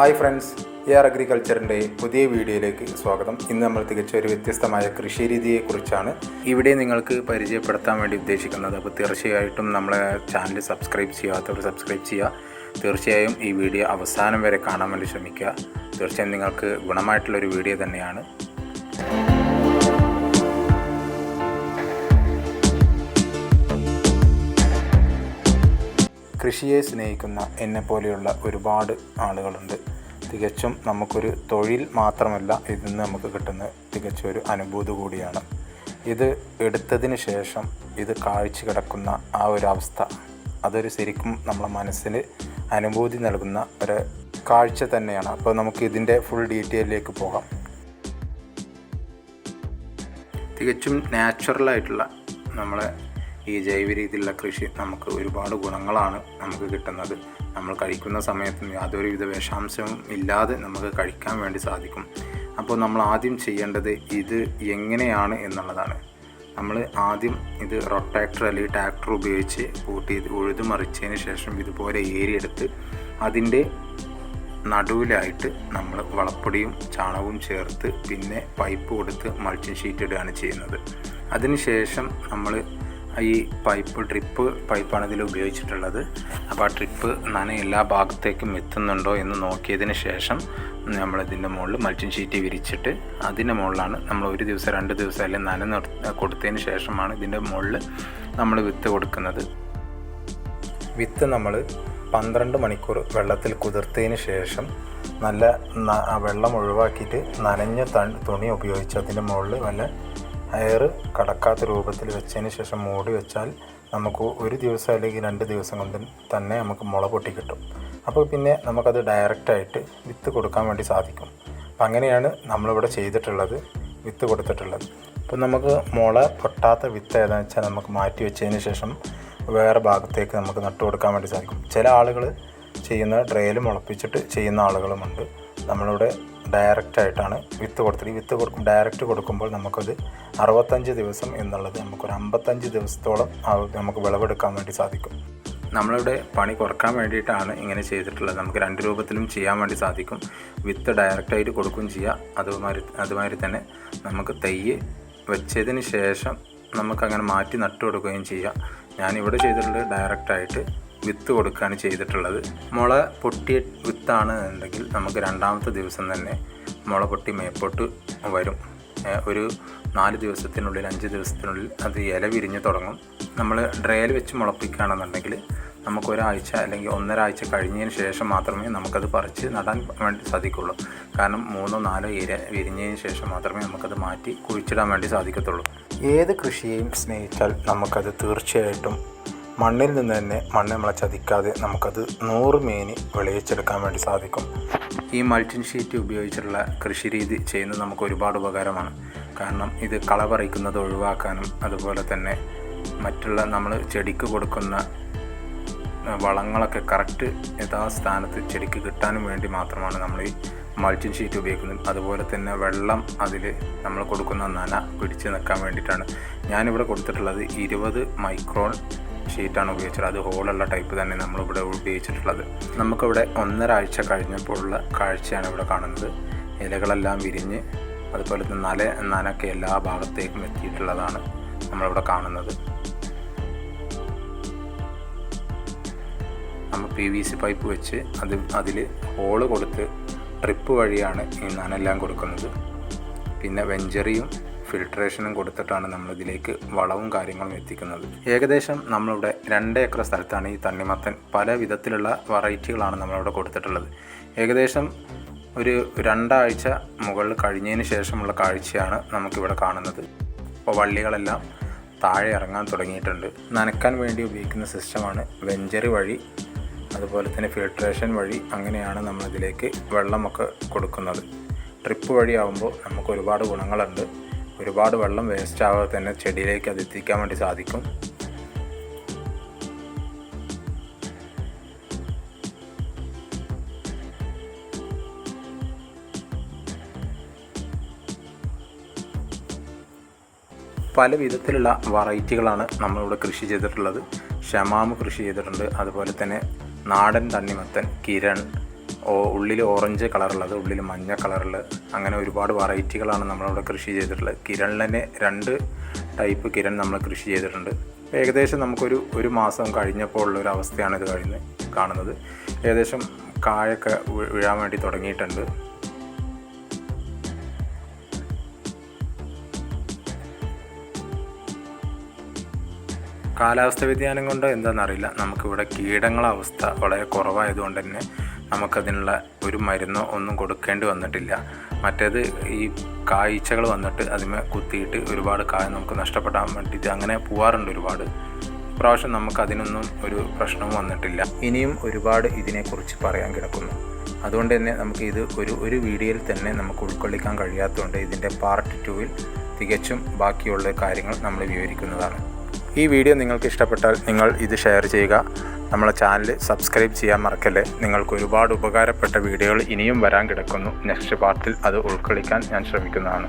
Hi friends A R അഗ്രികൾച്ചറിന്റെ പുതിയ വീഡിയോയിലേക്ക് സ്വാഗതം. ഇന്ന് നമ്മൾ തികച്ച ഒരു വ്യത്യസ്തമായ കൃഷി രീതിയെക്കുറിച്ചാണ് ഇവിടെ നിങ്ങൾക്ക് പരിചയപ്പെടുത്താൻ വേണ്ടി ഉദ്ദേശിക്കുന്നത്. അപ്പോൾ തീർച്ചയായിട്ടും നമ്മളെ ചാനൽ സബ്സ്ക്രൈബ് ചെയ്യാത്തവർ സബ്സ്ക്രൈബ് ചെയ്യുക. തീർച്ചയായും ഈ വീഡിയോ അവസാനം വരെ കാണാൻ വേണ്ടി ശ്രമിക്കുക. തീർച്ചയായും നിങ്ങൾക്ക് ഗുണമായിട്ടുള്ളൊരു വീഡിയോ തന്നെയാണ്. കൃഷിയെ സ്നേഹിക്കുന്ന എന്നെ പോലെയുള്ള ഒരുപാട് ആളുകളുണ്ട്. തികച്ചും നമുക്കൊരു തൊഴിൽ മാത്രമല്ല ഇതിൽ നിന്ന് നമുക്ക് കിട്ടുന്ന തികച്ചും ഒരു അനുഭൂതി കൂടിയാണ്. ഇത് എടുത്തതിന് ശേഷം ഇത് കാഴ്ച കിടക്കുന്ന ആ ഒരു അവസ്ഥ അതൊരു ശരിക്കും നമ്മളെ മനസ്സിന് അനുഭൂതി നൽകുന്ന ഒരു കാഴ്ച തന്നെയാണ്. അപ്പോൾ നമുക്ക് ഇതിന്റെ ഫുൾ ഡീറ്റെയിലേക്ക് പോകാം. തികച്ചും നാച്ചുറലായിട്ടുള്ള നമ്മളെ ഈ ജൈവ രീതിയിലുള്ള കൃഷി നമുക്ക് ഒരുപാട് ഗുണങ്ങളാണ് നമുക്ക് കിട്ടുന്നത്. നമ്മൾ കഴിക്കുന്ന സമയത്തും യാതൊരുവിധ വിഷാംശവും ഇല്ലാതെ നമുക്ക് കഴിക്കാൻ വേണ്ടി സാധിക്കും. അപ്പോൾ നമ്മൾ ആദ്യം ചെയ്യേണ്ടത് ഇത് എങ്ങനെയാണ് എന്നുള്ളതാണ്. നമ്മൾ ആദ്യം ഇത് റൊട്ടാക്ടർ അല്ലെങ്കിൽ ട്രാക്ടർ ഉപയോഗിച്ച് കൂട്ടി ഇത് ഉഴുതുമറിച്ചതിന് ശേഷം ഇതുപോലെ ഏരിയെടുത്ത് അതിന്റെ നടുവിലായിട്ട് നമ്മൾ വളപ്പൊടിയും ചാണകവും ചേർത്ത് പിന്നെ പൈപ്പ് കൊടുത്ത് മൾച്ചിങ് ഷീറ്റ് ഇടുകയാണ് ചെയ്യുന്നത്. അതിനുശേഷം നമ്മൾ ഈ പൈപ്പ് ഡ്രിപ്പ് പൈപ്പാണ് ഇതിൽ ഉപയോഗിച്ചിട്ടുള്ളത്. അപ്പോൾ ആ ഡ്രിപ്പ് നന എല്ലാ ഭാഗത്തേക്കും എത്തുന്നുണ്ടോ എന്ന് നോക്കിയതിന് ശേഷം നമ്മളിതിന്റെ മുകളിൽ മൾച്ചിങ് ഷീറ്റ് വിരിച്ചിട്ട് അതിന്റെ മുകളിലാണ് നമ്മൾ ഒരു ദിവസം രണ്ട് ദിവസം അല്ലെങ്കിൽ നന നിർ- കൊടുത്തതിന് ശേഷമാണ് ഇതിന്റെ മുകളിൽ നമ്മൾ വിത്ത് കൊടുക്കുന്നത്. വിത്ത് നമ്മൾ പന്ത്രണ്ട് മണിക്കൂർ വെള്ളത്തിൽ കുതിർത്തതിന് ശേഷം നല്ല വെള്ളം ഒഴിവാക്കിയിട്ട് നനഞ്ഞ തണ് ഉപയോഗിച്ച് അതിന്റെ മുകളിൽ വല്ല എയർ കടക്കാത്ത രൂപത്തിൽ വെച്ചതിന് ശേഷം മൂടി വെച്ചാൽ നമുക്ക് ഒരു ദിവസം അല്ലെങ്കിൽ രണ്ട് ദിവസം കൊണ്ട് തന്നെ നമുക്ക് മുള പൊട്ടി കിട്ടും. അപ്പോൾ പിന്നെ നമുക്കത് ഡയറക്റ്റായിട്ട് വിത്ത് കൊടുക്കാൻ വേണ്ടി സാധിക്കും. അപ്പം അങ്ങനെയാണ് നമ്മളിവിടെ ചെയ്തിട്ടുള്ളത് വിത്ത് കൊടുത്തിട്ടുള്ളത്. അപ്പം നമുക്ക് മുള പൊട്ടാത്ത വിത്ത് ഏതാണെന്ന് വെച്ചാൽ നമുക്ക് മാറ്റി വെച്ചതിന് ശേഷം വേറെ ഭാഗത്തേക്ക് നമുക്ക് നട്ടു കൊടുക്കാൻ വേണ്ടി സാധിക്കും. ചില ആളുകൾ ചെയ്യുന്ന ഡ്രയിൽ മുളപ്പിച്ചിട്ട് ചെയ്യുന്ന ആളുകളുമുണ്ട്. നമ്മളിവിടെ ഡയറക്റ്റ് ആയിട്ടാണ് വിത്ത് കൊടുത്തത്. ഈ വിത്ത് കൊടുക്കും ഡയറക്റ്റ് കൊടുക്കുമ്പോൾ നമുക്കത് അറുപത്തഞ്ച് ദിവസം എന്നുള്ളത് നമുക്കൊരു അമ്പത്തഞ്ച് ദിവസത്തോളം നമുക്ക് വിളവെടുക്കാൻ വേണ്ടി സാധിക്കും. നമ്മളിവിടെ പണി കുറയ്ക്കാൻ വേണ്ടിയിട്ടാണ് ഇങ്ങനെ ചെയ്തിട്ടുള്ളത്. നമുക്ക് രണ്ട് രൂപത്തിലും ചെയ്യാൻ വേണ്ടി സാധിക്കും. വിത്ത് ഡയറക്റ്റായിട്ട് കൊടുക്കുകയും ചെയ്യാം. അതുമാതിരി അതുമാതിരി തന്നെ നമുക്ക് തയ്യ് വെച്ചതിന് ശേഷം നമുക്കങ്ങനെ മാറ്റി നട്ടു കൊടുക്കുകയും ചെയ്യാം. ഞാനിവിടെ ചെയ്തിട്ടുള്ളത് ഡയറക്റ്റായിട്ട് വിത്ത് കൊടുക്കുകയാണ് ചെയ്തിട്ടുള്ളത്. മുള പൊട്ടിയ വിത്താണ് എന്നുണ്ടെങ്കിൽ നമുക്ക് രണ്ടാമത്തെ ദിവസം തന്നെ മുള പൊട്ടി മേപ്പോട്ട് വരും. ഒരു നാല് ദിവസത്തിനുള്ളിൽ അഞ്ച് ദിവസത്തിനുള്ളിൽ അത് ഇല വിരിഞ്ഞ് തുടങ്ങും. നമ്മൾ ഡ്രയൽ വെച്ച് മുളപ്പിക്കുകയാണെന്നുണ്ടെങ്കിൽ നമുക്ക് ഒരാഴ്ച അല്ലെങ്കിൽ ഒന്നരാഴ്ച കഴിഞ്ഞതിന് ശേഷം മാത്രമേ നമുക്കത് പറിച്ച് നടാൻ വേണ്ടി സാധിക്കുള്ളൂ. കാരണം മൂന്നോ നാലോ ഇര വിരിഞ്ഞതിന് ശേഷം മാത്രമേ നമുക്കത് മാറ്റി കുഴിച്ചിടാൻ വേണ്ടി സാധിക്കത്തുള്ളൂ. ഏത് കൃഷിയെയും സ്നേഹിച്ചാൽ നമുക്കത് തീർച്ചയായിട്ടും മണ്ണിൽ നിന്ന് തന്നെ മണ്ണ് നമ്മളെ ചതിക്കാതെ നമുക്കത് നൂറ് മേനി വിളയിച്ചെടുക്കാൻ വേണ്ടി സാധിക്കും. ഈ മൾട്ടിൻ ഷീറ്റ് ഉപയോഗിച്ചിട്ടുള്ള കൃഷി രീതി ചെയ്യുന്നത് നമുക്ക് ഒരുപാട് ഉപകാരമാണ്. കാരണം ഇത് കള പറിക്കുന്നത് ഒഴിവാക്കാനും അതുപോലെ തന്നെ മറ്റുള്ള നമ്മൾ ചെടിക്ക് കൊടുക്കുന്ന വളങ്ങളൊക്കെ കറക്റ്റ് യഥാസ്ഥാനത്ത് ചെടിക്ക് കിട്ടാനും വേണ്ടി മാത്രമാണ് നമ്മൾ ഈ മൾച്ചിങ് ഷീറ്റ് ഉപയോഗിക്കുന്നത്. അതുപോലെ തന്നെ വെള്ളം അതിൽ നമ്മൾ കൊടുക്കുന്ന നന പിടിച്ച് നിൽക്കാൻ വേണ്ടിയിട്ടാണ്. ഞാനിവിടെ കൊടുത്തിട്ടുള്ളത് ഇരുപത് മൈക്രോൺ ഷീറ്റാണ് ഉപയോഗിച്ചത്. അത് ഹോളുള്ള ടൈപ്പ് തന്നെ നമ്മളിവിടെ ഉപയോഗിച്ചിട്ടുള്ളത്. നമുക്കിവിടെ ഒന്നര ആഴ്ച കഴിഞ്ഞപ്പോഴുള്ള കാഴ്ചയാണ് ഇവിടെ കാണുന്നത്. ഇലകളെല്ലാം വിരിഞ്ഞ് അതുപോലെ തന്നെ നല നനക്ക് എല്ലാ ഭാഗത്തേക്കും എത്തിയിട്ടുള്ളതാണ് നമ്മളിവിടെ കാണുന്നത്. നമ്മൾ പി വി സി പൈപ്പ് വെച്ച് അത് അതിൽ ഹോൾ കൊടുത്ത് ട്രിപ്പ് വഴിയാണ് ഈ നനെല്ലാം കൊടുക്കുന്നത്. പിന്നെ വെഞ്ചറിയും ഫിൽട്രേഷനും കൊടുത്തിട്ടാണ് നമ്മളിതിലേക്ക് വളവും കാര്യങ്ങളും എത്തിക്കുന്നത്. ഏകദേശം നമ്മളിവിടെ രണ്ട് ഏക്കർ സ്ഥലത്താണ് ഈ തണ്ണിമത്തൻ പല വിധത്തിലുള്ള വെറൈറ്റികളാണ് നമ്മളിവിടെ കൊടുത്തിട്ടുള്ളത്. ഏകദേശം ഒരു രണ്ടാഴ്ച മുകളിൽ കഴിഞ്ഞതിന് ശേഷമുള്ള കാഴ്ചയാണ് നമുക്കിവിടെ കാണുന്നത്. അപ്പോൾ വള്ളികളെല്ലാം താഴെ ഇറങ്ങാൻ തുടങ്ങിയിട്ടുണ്ട്. നനക്കാൻ വേണ്ടി ഉപയോഗിക്കുന്ന സിസ്റ്റമാണ് വെഞ്ചറി വഴി അതുപോലെ തന്നെ ഫിൽട്രേഷൻ വഴി അങ്ങനെയാണ് നമ്മളിതിലേക്ക് വെള്ളമൊക്കെ കൊടുക്കുന്നത്. ട്രിപ്പ് വഴിയാവുമ്പോൾ നമുക്ക് ഒരുപാട് ഗുണങ്ങളുണ്ട്. ഒരുപാട് വെള്ളം വേസ്റ്റ് ആവാതെ തന്നെ ചെടിയിലേക്ക് അത് എത്തിക്കാൻ വേണ്ടി സാധിക്കും. പല വിധത്തിലുള്ള വെറൈറ്റികളാണ് നമ്മളിവിടെ കൃഷി ചെയ്തിട്ടുള്ളത്. ഷമാമ് കൃഷി ചെയ്തിട്ടുണ്ട്. അതുപോലെ തന്നെ നാടൻ തണ്ണിമത്തൻ കിരൺ ഉള്ളിൽ ഓറഞ്ച് കളറുള്ളത് ഉള്ളിൽ മഞ്ഞ കളറിൽ അങ്ങനെ ഒരുപാട് വെറൈറ്റികളാണ് നമ്മളവിടെ കൃഷി ചെയ്തിട്ടുള്ളത്. കിരണിനെ രണ്ട് ടൈപ്പ് കിരൺ നമ്മൾ കൃഷി ചെയ്തിട്ടുണ്ട്. ഏകദേശം നമുക്കൊരു ഒരു മാസം കഴിഞ്ഞപ്പോൾ ഉള്ള ഒരു അവസ്ഥയാണ് ഇത് കഴിഞ്ഞ് കാണുന്നത്. ഏകദേശം കായൊക്കെ വീഴാൻ വേണ്ടി തുടങ്ങിയിട്ടുണ്ട്. കാലാവസ്ഥ വ്യതിയാനം കൊണ്ട് എന്താണെന്നറിയില്ല നമുക്കിവിടെ കീടങ്ങളെ അവസ്ഥ വളരെ കുറവായതുകൊണ്ട് തന്നെ നമുക്കതിനുള്ള ഒരു മരുന്നോ ഒന്നും കൊടുക്കേണ്ടി വന്നിട്ടില്ല. മറ്റേത് ഈ കാഴ്ചകൾ വന്നിട്ട് അതിമേ കുത്തിയിട്ട് ഒരുപാട് കായ നമുക്ക് നഷ്ടപ്പെടാൻ വേണ്ടിയിട്ട് അങ്ങനെ പോവാറുണ്ട് ഒരുപാട്. ഇപ്രാവശ്യം നമുക്ക് അതിനൊന്നും ഒരു പ്രശ്നവും വന്നിട്ടില്ല. ഇനിയും ഒരുപാട് ഇതിനെക്കുറിച്ച് പറയാൻ കിടക്കുന്നു. അതുകൊണ്ട് തന്നെ നമുക്ക് ഇത് ഒരു ഒരു വീഡിയോയിൽ തന്നെ നമുക്ക് ഉൾക്കൊള്ളിക്കാൻ കഴിയാത്തതുകൊണ്ട് ഇതിന്റെ പാർട്ട് ടുവിൽ തികച്ചും ബാക്കിയുള്ള കാര്യങ്ങൾ നമ്മൾ വിവരിക്കുന്നതാണ്. ഈ വീഡിയോ നിങ്ങൾക്ക് ഇഷ്ടപ്പെട്ടാൽ നിങ്ങൾ ഇത് ഷെയർ ചെയ്യുക. നമ്മളെ ചാനൽ സബ്സ്ക്രൈബ് ചെയ്യാൻ മറക്കല്ലേ. നിങ്ങൾക്ക് ഒരുപാട് ഉപകാരപ്പെട്ട വീഡിയോകൾ ഇനിയും വരാൻ കിടക്കുന്നു. നെക്സ്റ്റ് പാർട്ടിൽ അത് ഉൾക്കൊള്ളിക്കാൻ ഞാൻ ശ്രമിക്കുന്നതാണ്.